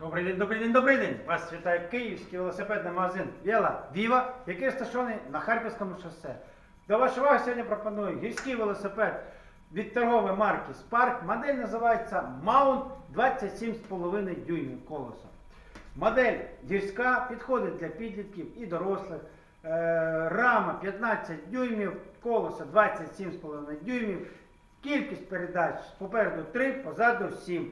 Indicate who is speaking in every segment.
Speaker 1: Добрий день, добрий день, добрий день! Вас вітає київський велосипедний магазин Віла Віва, який розташований на Харківському шосе. До вашої уваги сьогодні пропоную гірський велосипед від торгової марки Spark. Модель називається Mount 27,5 дюймів колесо. Модель гірська підходить для підлітків і дорослих. Е, Рама 15 дюймів, колесо 27,5 дюймів. Кількість передач попереду 3, позаду 7.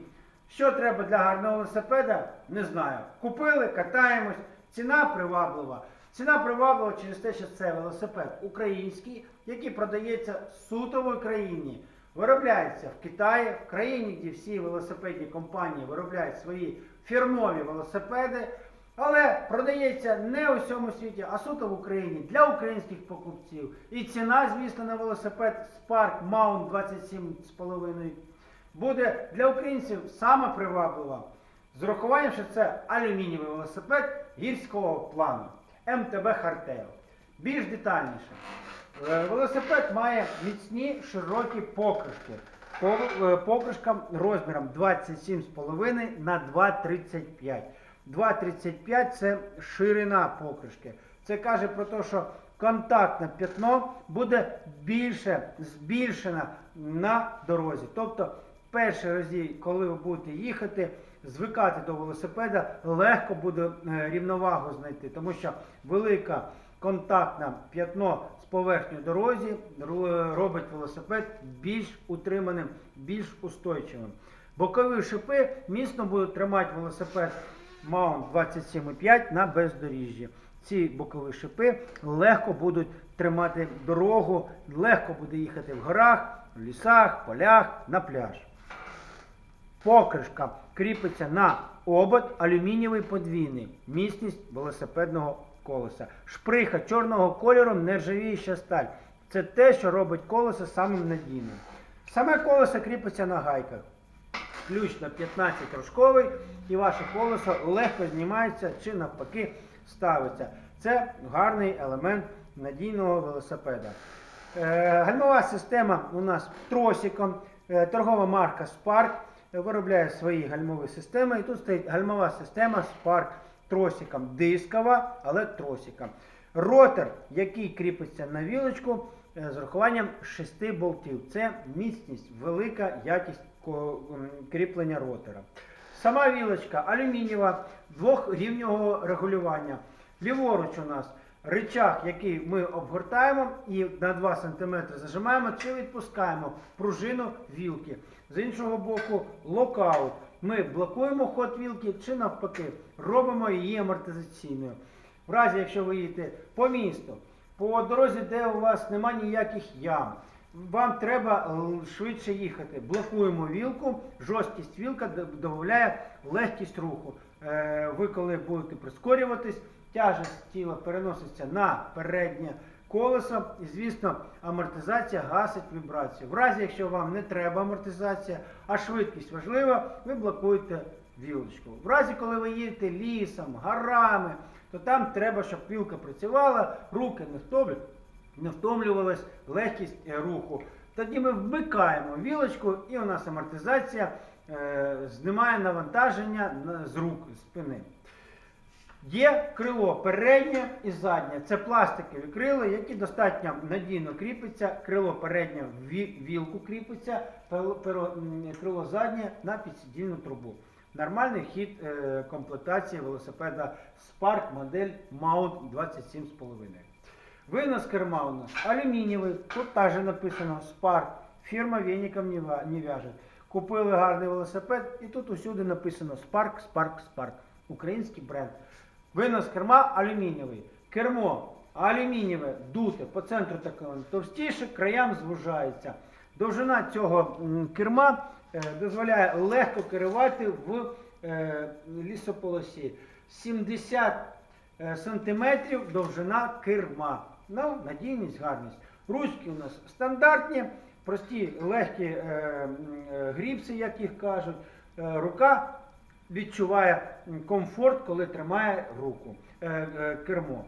Speaker 1: Що треба для гарного велосипеда? Не знаю. Купили, катаємось. Ціна приваблива. Ціна приваблива через те, що це велосипед український, який продається суто в Україні. Виробляється в Китаї, в країні, де всі велосипедні компанії виробляють свої фірмові велосипеди. Але продається не у всьому світі, а суто в Україні для українських покупців. І ціна, звісно, на велосипед Spark Mount 27,5 буде для українців саме приваблива. З урахуванням, що це алюмінієвий велосипед гірського плану МТБ Hardtail. Більш детальніше. Е, Велосипед має міцні широкі покришки. Е, Покришка розміром 27,5 на 2,35. 2,35 це ширина покришки. Це каже про те, що контактне п'ятно буде більше збільшено на дорозі. Тобто, перші рази, коли ви будете їхати, звикати до велосипеда, легко буде е, рівновагу знайти, тому що велика контактне п'ятно з поверхнею дорозі робить велосипед більш утриманим, більш устойчивим. Бокові шипи міцно будуть тримати велосипед Mount 27,5 на бездоріжжі. Ці бокові шипи легко будуть тримати дорогу, легко буде їхати в горах, в лісах, полях, на пляж. Покришка кріпиться на обод алюмінієвий подвійний, міцність велосипедного колеса. Шприха чорного кольору нержавіюча сталь. Це те, що робить колесо самим надійним. Саме колесо кріпиться на гайках. Включно 15 рожковий, і ваше колесо легко знімається чи навпаки ставиться. Це гарний елемент надійного велосипеда. Е, Гальмова система у нас тросиком. Е, Торгова марка Spark виробляє свої гальмові системи. І тут стоїть гальмова система Spark тросиком. Дискова, але тросиком. Ротор, який кріпиться на вілочку е, з урахуванням 6 болтів. Це міцність, велика якість кріплення ротора. Сама вілочка алюмінієва, двохрівнього регулювання. Ліворуч у нас рычаг, який ми обгортаємо і на 2 см зажимаємо чи відпускаємо пружину вілки. З іншого боку, локаут. Ми блокуємо ход вілки чи навпаки робимо її амортизаційною. В разі, якщо ви їдете по місту, по дорозі, де у вас немає ніяких ям, вам треба швидше їхати. Блокуємо вілку, жорсткість вілка додає легкість руху. Е, Ви коли будете прискорюватись, тяжесть тіла переноситься на переднє колесо, і, звісно, амортизація гасить вібрацію. В разі, якщо вам не треба амортизація, а швидкість важлива, ви блокуєте вілочку. В разі, коли ви їдете лісом, горами, то там треба, щоб вілка працювала, руки не втомлювалась легкість е, руху. Тоді ми вмикаємо вілочку і у нас амортизація е, знімає навантаження з рук, з спини. Є крило переднє і заднє. Це пластикові крила, які достатньо надійно кріпиться. Крило переднє в вілку кріпиться, крило заднє на підсидільну трубу. Нормальний хід е, комплектації велосипеда Spark модель Mount 27,5. Винос керма у нас алюмінієвий, тут теж написано Spark. Фірма веником не в'яже. Купили гарний велосипед і тут усюди написано Spark, Spark, Spark. Український бренд. Винос керма алюмінієвий. Кермо алюмінієве, дуте, по центру таке товстіше, краям звужається. Довжина цього керма е, дозволяє легко керувати в е, лісополосі. 70 е, сантиметрів довжина керма. Ну, надійність, гарність. Ручки у нас стандартні, прості, легкі гріпси, як їх кажуть. Рука відчуває комфорт, коли тримає руку е, е, кермо.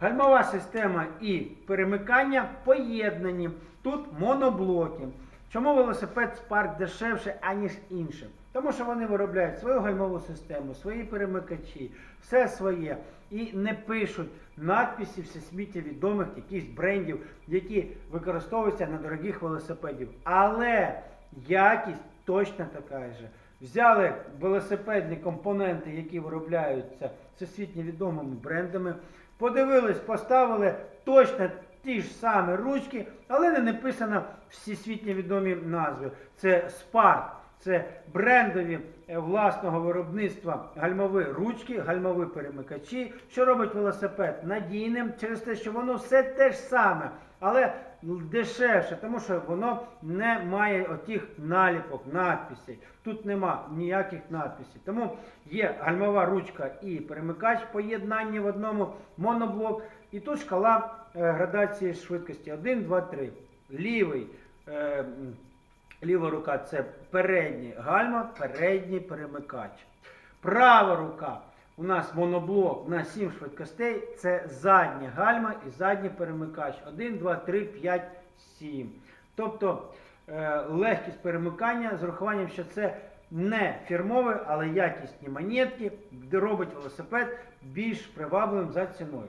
Speaker 1: Гальмова система і перемикання поєднані. Тут моноблоки. Чому велосипед Spark дешевше, аніж інші? Тому що вони виробляють свою гальмову систему, свої перемикачі, все своє. І не пишуть надписи всесвіті відомих якихось брендів, які використовуються на дорогих велосипедів. Але якість точно така ж. Взяли велосипедні компоненти, які виробляються всесвітньо відомими брендами, подивились, поставили точно ті ж самі ручки, але не написано всесвітньо відомі назви. Це Spark, це брендові е, власного виробництва гальмові ручки, гальмові перемикачі, що робить велосипед надійним через те, що воно все те ж саме, але дешевше, тому що воно не має отих наліпок, надписей. Тут нема ніяких надписів. Тому є гальмова ручка і перемикач поєднання в одному моноблок. І тут шкала е, градації швидкості 1, 2, 3. Лівий. е, Ліва рука це передній гальма, передній перемикач. Права рука у нас моноблок на 7 швидкостей. Це задня гальма і задній перемикач. 1, 2, 3, 5, 7. Тобто е, легкість перемикання з урахуванням, що це не фірмове, але якісні монетки, робить велосипед більш привабливим за ціною.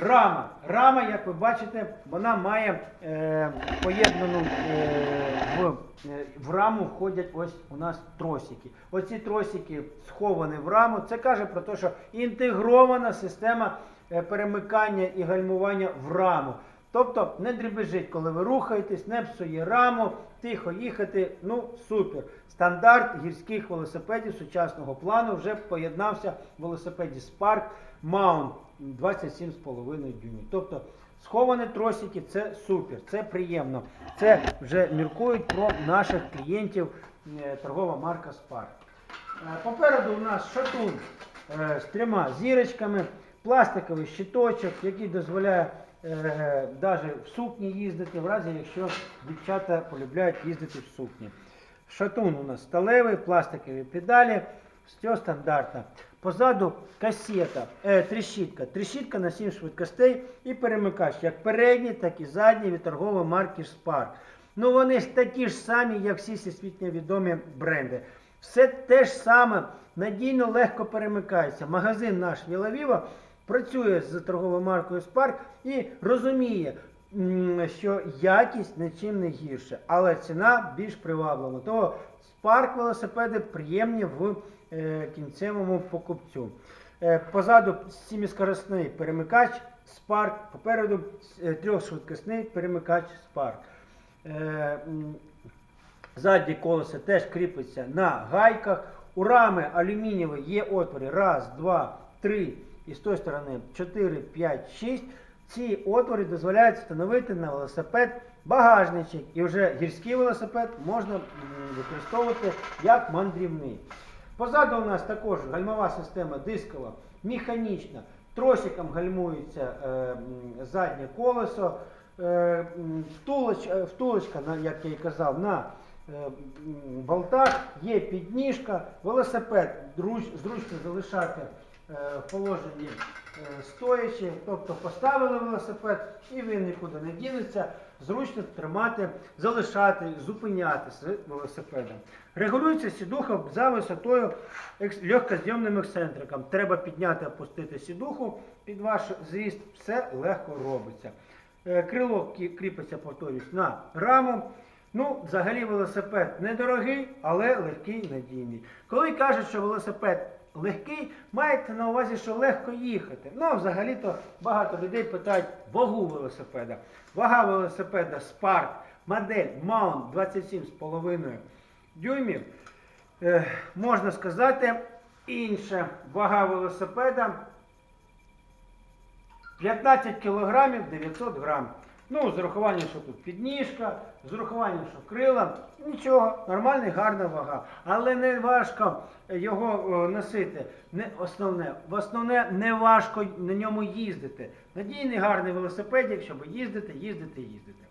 Speaker 1: Рама. Рама, як ви бачите, вона має е, поєднану е, в, е, в раму входять ось у нас тросики. Оці тросики сховані в раму. Це каже про те, що інтегрована система е, перемикання і гальмування в раму. Тобто не дрібежить, коли ви рухаєтесь, не псує раму, тихо їхати. Ну, супер. Стандарт гірських велосипедів сучасного плану вже поєднався в велосипеді Spark Mount 27,5 дюймів. Тобто сховані тросики це супер, це приємно. Це вже міркують про наших клієнтів е, торгова марка Spark. Е, Попереду у нас шатун е, з трьома зірочками, пластиковий щиточок, який дозволяє навіть в сукні їздити, в разі якщо дівчата полюбляють їздити в сукні. Шатун у нас сталевий, пластикові педалі, все стандартно. Позаду касета, е, трещітка. Трещітка на 7 швидкостей і перемикач, як передній, так і задній від торгової марки Spark. Ну вони ж такі ж самі, як всі всесвітньо відомі бренди. Все те ж саме, надійно легко перемикається. Магазин наш Вілавіва працює з торговою маркою Spark і розуміє, що якість нічим не гірше, але ціна більш приваблива. Того Spark велосипеди приємні в е, кінцевому покупцю. Е, позаду сіміскоростний перемикач Spark, попереду е, трьохшвидкісний перемикач Spark. Задні колеса теж кріпиться на гайках. У рами алюмінієві є отвори. Раз, два, три. І з тої сторони 4, 5, 6. Ці отвори дозволяють встановити на велосипед багажничок. І вже гірський велосипед можна використовувати як мандрівний. Позаду у нас також гальмова система дискова, механічна. Тросиком гальмується е, заднє колесо. Е, втулоч, е, втулочка, як я і казав, на е, болтах є підніжка, велосипед зруч- зручно залишати е, в положенні е, стоячи, тобто поставили велосипед і він нікуди не дінеться, зручно тримати, залишати, зупиняти з велосипедом. Регулюється сідуха за висотою легкозйомним ексцентриком. Треба підняти, опустити сідуху під ваш зріст, все легко робиться. Е, Крило кріпиться, повторюсь, на раму. Ну, взагалі велосипед недорогий, але легкий, надійний. Коли кажуть, що велосипед легкий, маєте на увазі, що легко їхати. Ну, взагалі-то багато людей питають вагу велосипеда. Вага велосипеда Spark, модель Mount 27,5 дюймів. Е, можна сказати, інша вага велосипеда 15 кілограмів 900 грам. Ну, з урахуванням, що тут підніжка, з урахуванням, що крила, нічого, нормальна, гарна вага. Але не важко його носити. Не основне, в основне не важко на ньому їздити. Надійний гарний велосипедик, щоб їздити, їздити, їздити.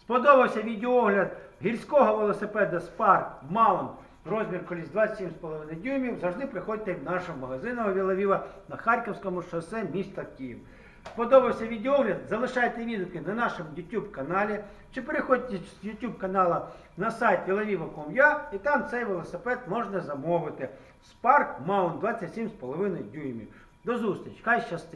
Speaker 1: Сподобався відеоогляд гірського велосипеда Spark Mount. Розмір коліс 27,5 дюймів. Завжди приходьте в нашу магазину Вілавіва на Харківському шосе міста Київ. Сподобався відеогляд, залишайте відгуки на нашому YouTube каналі чи переходьте з YouTube каналу на сайт vilaviva.com.ua і там цей велосипед можна замовити. Spark Mount 27,5 дюймів. До зустрічі, хай щастить!